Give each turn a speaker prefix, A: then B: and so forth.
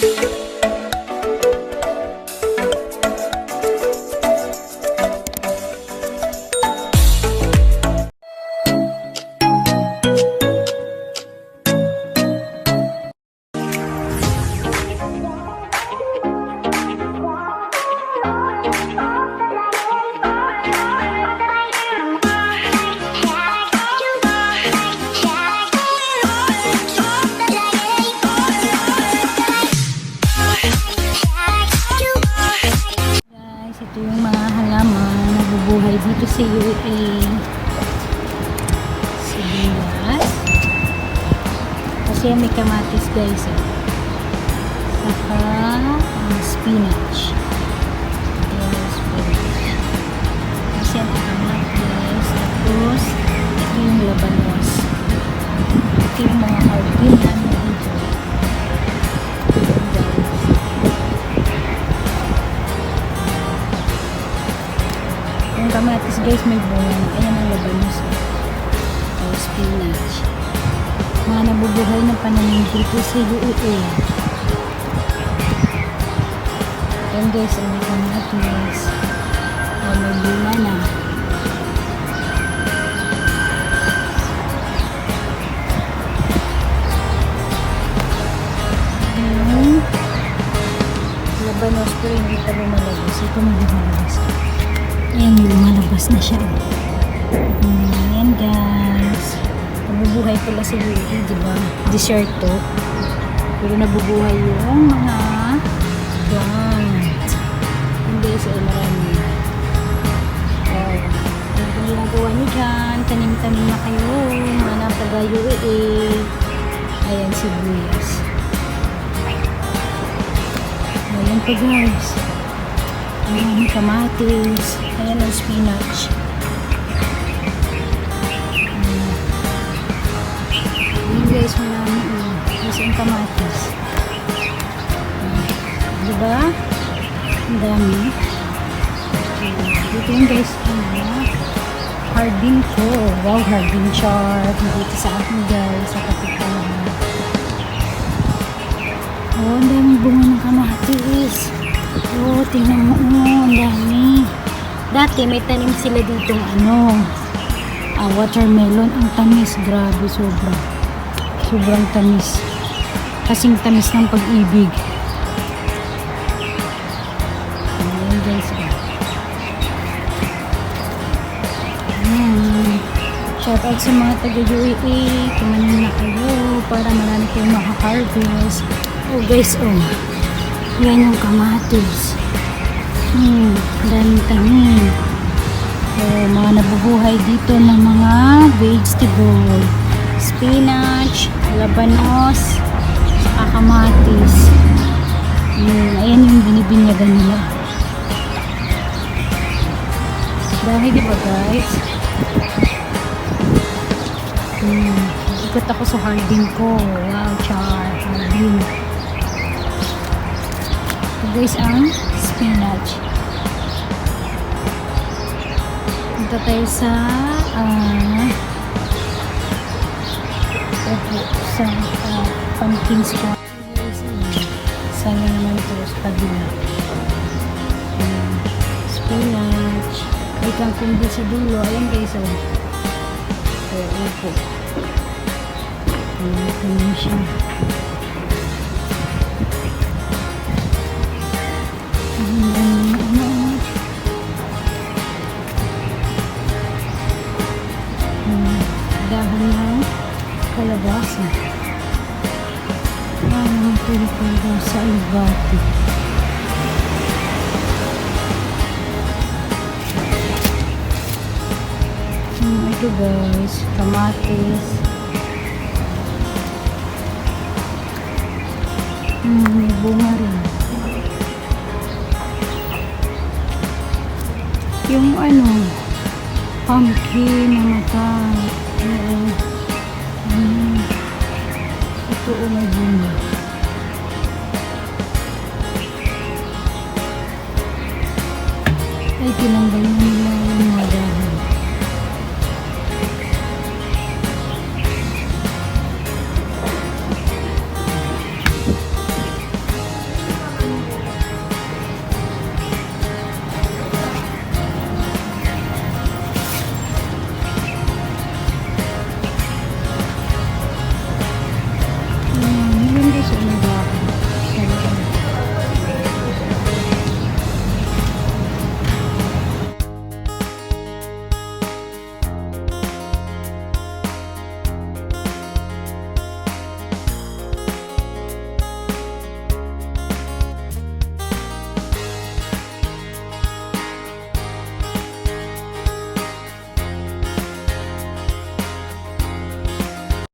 A: Guys, nabubuhay dito sa UAE. Sibuyas. Kasi may kamatis guys. Eh. Saka ang spinach. Spinach. Kasi ang kamatis. Tapos, ito yung labanos. Yung kamatis guys may bunga. Ayan ang labanos. Tapos spinach. Mga nabubuhay na pananim dito sa UAE. Ayan guys, ang may kamatis. O may bunga na. Yung labanos pero hindi pa lumalabas. Ito may lumalabas. Ayan, lumalabas na siya. Mm, Ayan guys. Nabubuhay pala si Willie, di ba? Dessert to. Pero nabubuhay yung mga plant. Hindi sa marami. Oh, yung ginagawa niyo dyan, tanim-tanim na kayo, mga napag-UAA. Ayan si Buyas. Ayan pa guys. Ayan, kamatis. Ayan ang spinach. Ayan. Guys, marami. Oh. Kasi ang kamatis. Diba? Ang dami. Dito yun guys. Ayan. Hardin ko. Wow, hardin chart. Dito sa akin guys. Sa kapitbahay. Oh, ang daming bunga ng kamatis. Oh, tingnan mo. Oh, ang dami. Dati may tanim sila ditong ano, ah, watermelon. Ang tamis. Grabe, sobra. Sobrang tamis. Kasing tamis ng pag-ibig. Ayan guys. oh. Ayan. Shout out sa mga taga-UAE. Kumanin na kayo para marami kayong makaharvest. Oh guys, oh. Yan yung kamatis. Hmm, daming tanim. Oh, mga nabubuhay dito ng mga vegetable. Spinach, labanos, saka kamatis. Hmm, ayan yung binibinyagan nila. Dahil di ba guys? Hmm, ikot ako sa hardin ko. Wow, char, hardin. Ito guys ang spinach. Punta tayo sa ah opo, sa ah, pumpkin spot. Guys, Sana naman ito sa kabila. Hmm, spinach. May kangkong din sa dulo. Ayan guys, oh. Oh, opo. Ayan, ito siya. Dahon ng kalabasa. Ah, mga pwede sa albati. Hmm, ito guys, kamatis. Hmm, may bunga rin. Yung ano, pumpkin na. Hmm. Ito o may bunga. Ay, tinanggal